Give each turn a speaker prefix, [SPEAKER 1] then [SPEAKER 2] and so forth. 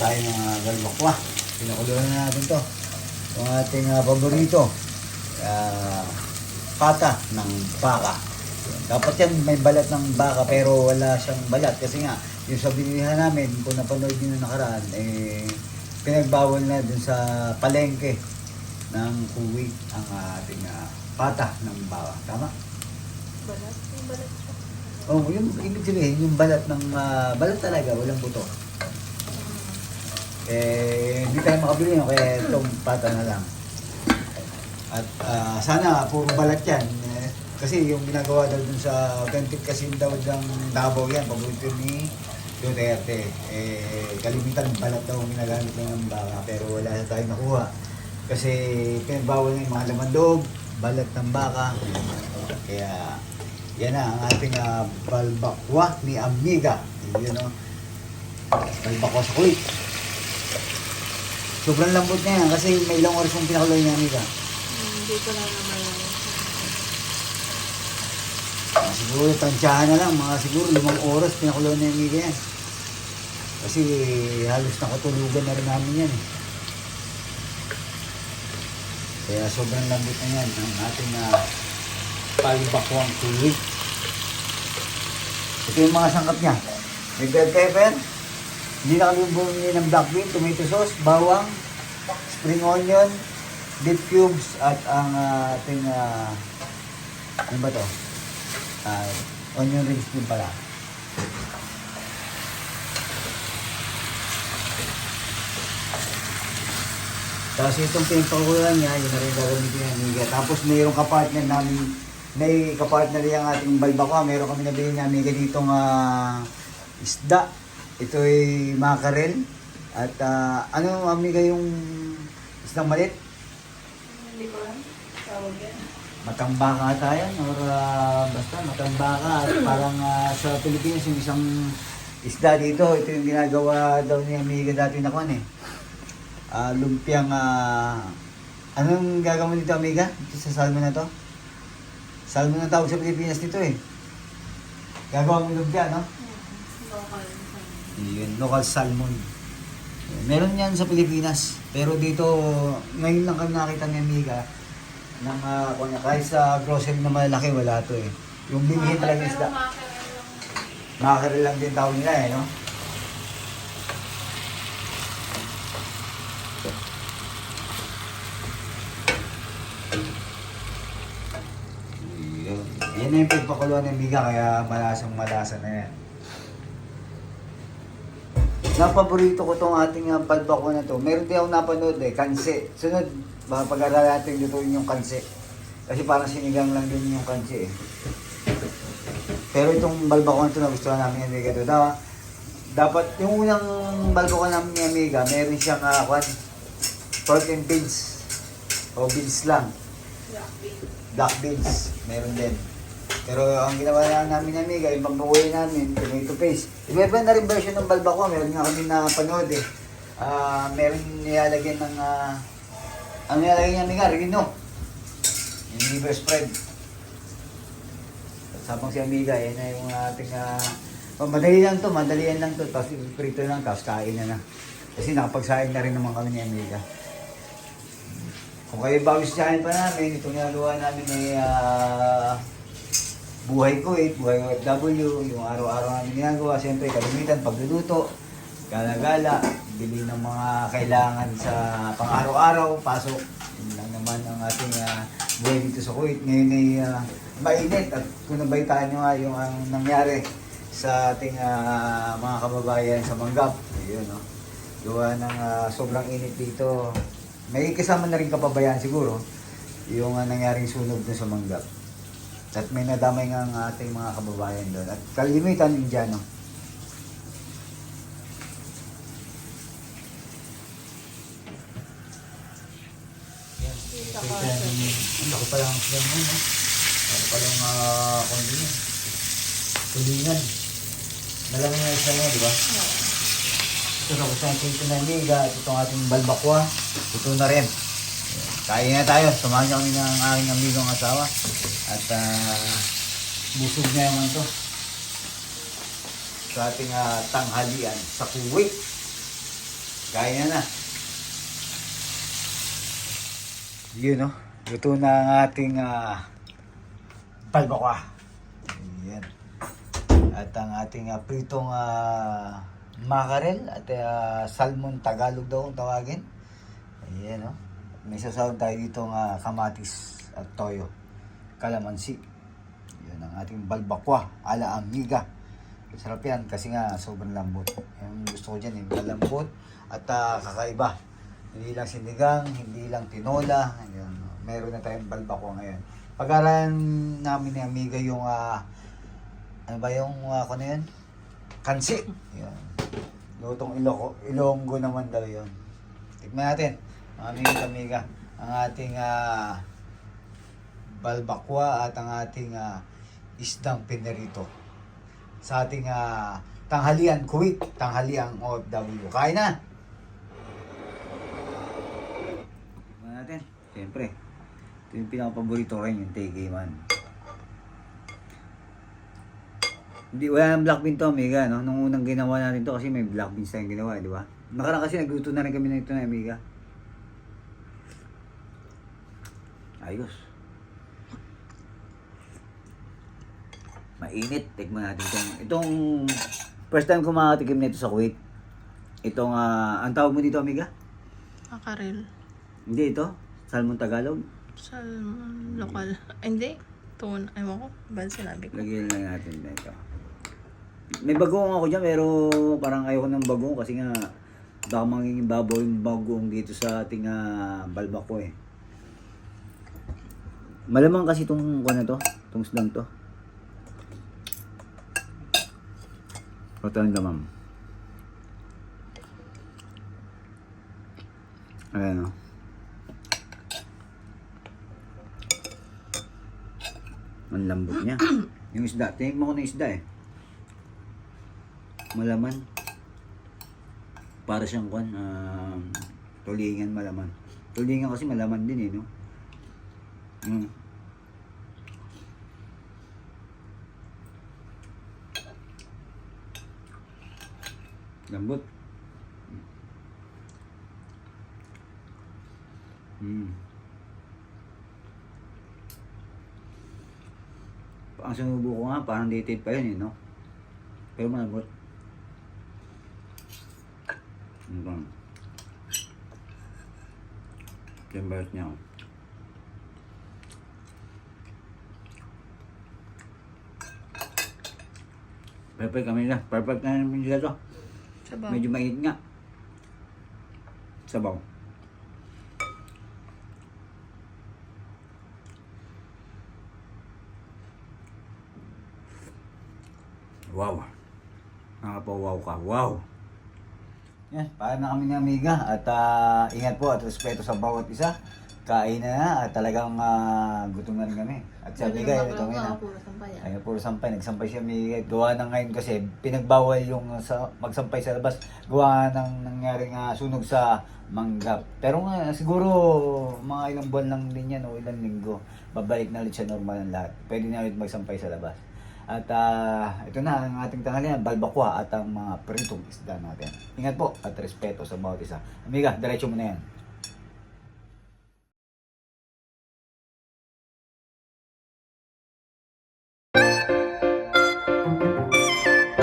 [SPEAKER 1] tayo ng uh, galbakwa. Pinakuluan na natin to. Yung ating uh, paborito. Uh, pata ng baka. Dapat yan may balat ng baka pero wala siyang balat. Kasi nga, yung sa binilihan namin, kung napanood nyo na nakaraan, eh, pinagbawal na dun sa palengke ng Kuwait ang ating uh, pata ng baka. Tama?
[SPEAKER 2] Balat? Yung balat.
[SPEAKER 1] Oh, yung ibig sabihin, yung balat ng ah, balat talaga, walang buto. Eh, hindi tayo makabili no, kaya itong pata na lang. At ah, sana puro balat yan. Eh, kasi yung ginagawa daw dun sa authentic kasi daw ng Davao yan, paborito ni Duterte. Eh, kalimitan balat daw ginagamit ng baka pero wala na tayong nakuha. Kasi pinagbawal na yung mga laman balat ng baka. Kaya yan na ang ating uh, balbakwa ni Amiga. Yun o. Balbakwa sa kulit. Sobrang lambot na yan kasi may ilang oras kong pinakuloy ni Amiga.
[SPEAKER 2] Hindi ko lang naman.
[SPEAKER 1] Ah, siguro tansyahan na lang, mga siguro limang oras pinakuloy ni Amiga yan. Kasi halos nakatulugan na rin namin yan eh. Kaya sobrang lambot na yan ang ating uh, palibakwang kulit. Ito yung mga sangkap niya. May bell pepper, hindi na kami bumili ng black bean, tomato sauce, bawang, spring onion, beef cubes, at ang ah, ating, uh, ano ba to? Ah, onion rings din pala. Tapos itong pinagpakulan niya, yun na rin gagamitin ng amiga. Tapos mayroong kapartner namin, may kapartner yung ating balbakwa. Meron kami nabili ni amiga ditong ah, isda. Ito ay makarel. At ah, ano amiga yung isdang malit?
[SPEAKER 2] Hindi ko lang. Tawag yan.
[SPEAKER 1] Matambaka tayo or ah, basta matambaka. At parang ah, sa Pilipinas yung isang isda dito. Ito yung ginagawa daw ni amiga dati na kwan eh. Ah, lumpiang ah, anong gagawin dito amiga? Dito sa salmon na to? Salmon ang tawag sa Pilipinas dito eh. Gagawa mo lumpia, no?
[SPEAKER 2] Local.
[SPEAKER 1] Yun, local salmon. Meron yan sa Pilipinas. Pero dito, ngayon lang kami nakita ni Amiga ng uh, kanya, kahit sa grocery na malaki, wala to eh. Yung bilihin talaga isda. Makakari lang din tawag nila eh, no? Yun. Yan na yung pagpakuluan ng Amiga, kaya malasang malasa na yan. Napaborito ko tong ating uh, palbako na to. Meron din ako napanood eh, kanse. Sunod, baka pag-aralan natin lutuin yung kanse. Kasi parang sinigang lang din yung kanse eh. Pero itong balbako na to nagustuhan namin ni Amiga to. Da, dapat, yung unang balbako namin ni Amiga, meron siyang uh, kwan, pork and beans. O beans lang. Black beans, meron din. Pero ang ginawa lang namin ni Amiga, yung pagbabuhay namin, tomato paste. Iba-iba na rin version ng balbako, meron nga kami na panood eh. Ah, meron nilalagyan ng, ah, ang nilalagyan niya Amiga, rino. Yung liver spread. Sabang si Amiga, yan na yung ating, ah, oh, madali lang to, madalian lang to, tapos prito lang, tapos kain na na. Kasi nakapagsain na rin naman kami ni Amiga. Kung kayo bawis siyahin pa namin, itong ginagawa namin ay ah, buhay ko eh, buhay OFW, yung araw-araw namin ginagawa, siyempre kalimitan, pagluluto, gala-gala, bili ng mga kailangan sa pang-araw-araw, pasok. Yun lang naman ang ating ah, buhay dito sa Kuwait. Ngayon ay ah, mainit at kung nabaitaan nyo nga yung ang nangyari sa ating ah, mga kababayan sa Manggap. Ayun, no? Gawa ng ah, sobrang init dito. May kasama na rin kapabayaan siguro yung ah, nangyaring sunog dun sa Manggap. At may nadamay nga ang ating mga kababayan doon. At kalimitan Indiano. Ang laki pa lang ang sila mo, no? Laki pa lang uh, kundi yun. Tulingan. Malamang na isa mo, di ba? Ito na kung saan ito na liga at itong ating balbakwa. Ito na rin. Kaya na tayo. Samahan niyo kami ng aking amigong asawa. At ah, busog na yung ito. Sa ating ah, tanghalian sa Kuwait. Kaya na. Yun, no? Luto na ang ating uh, balbakwa. Yan. At ang ating ah, pritong ah, mackerel at ah, salmon Tagalog daw kung tawagin. Ayan, no? May sasawag tayo dito ng kamatis at toyo. Kalamansi. Yan ang ating balbakwa, ala amiga. Sarap yan kasi nga sobrang lambot. Yung gusto ko dyan, yung malambot at ah, kakaiba. Hindi lang sinigang, hindi lang tinola. Ayan, meron na tayong balbakwa ngayon. Pag-aralan namin ni Amiga yung, ah, ano ba yung, uh, ano yun? Kansi. Yan. Lutong Iloko, Ilonggo naman daw yun. Tikman natin, mga amiga amiga, ang ating ah, balbakwa at ang ating ah, isdang pinerito sa ating ah, tanghalian Kuwait, tanghalian OFW. Kain na! Tikman natin, siyempre. Ito yung pinaka-paborito rin, yung Tege man. Hindi, wala nang black bean to, Amiga, no? Nung unang ginawa natin to, kasi may black beans tayong ginawa, di ba? Nakarang kasi nagluto na rin kami na ito na, Amiga. Ayos. Mainit. Tikman natin itong, itong first time ko makatikim nito sa Kuwait. Itong, ah, ang tawag mo dito, amiga?
[SPEAKER 2] Makarel.
[SPEAKER 1] Hindi ito. Salmon Tagalog.
[SPEAKER 2] Salmon lokal. Ay, hindi. Tuna. Ewan ko. Ba sinabi ko?
[SPEAKER 1] Lagyan lang natin na ito. May bagoong ako dyan, pero parang ayoko ng bagoong kasi nga baka mangingin babaw yung bagoong dito sa ating uh, balbako eh. Malamang kasi itong na to, itong slang to. Ang lamang. Ayan o. Ang lambot niya. yung isda. Tingin mo ko ng isda eh. Malaman. Para siyang kwan. Um, tulingan malaman. Tulingan kasi malaman din eh, no? Mm. Lambot. Mm. Ang sinubo ko nga, parang dated pa yun eh, no? Pero malambot. Ano ba? Timbers niya. oh. Perfect kami na. Perfect na namin sila to.
[SPEAKER 2] Sabaw.
[SPEAKER 1] Medyo mainit nga. Sabaw. Wow. Nakapawaw ka. Wow. Yan, paan na kami ng amiga at ah, ingat po at respeto sa bawat isa. Kain na na at talagang ah, gutom na rin kami. At sa amiga, ito ngayon. ah.
[SPEAKER 2] Puro sampayan.
[SPEAKER 1] Ay, puro sampay. Nagsampay siya may gawa ng ngayon kasi pinagbawal yung sa, magsampay sa labas. Gawa ng nangyaring ah, sunog sa manggap. Pero nga, siguro mga ilang buwan lang din yan o ilang linggo. Babalik na ulit siya normal ang lahat. Pwede na ulit magsampay sa labas. At ah, ito na ang ating tanghalian, balbakwa at ang mga pritong isda natin. Ingat po at respeto sa bawat isa. Amiga, diretso mo na yan.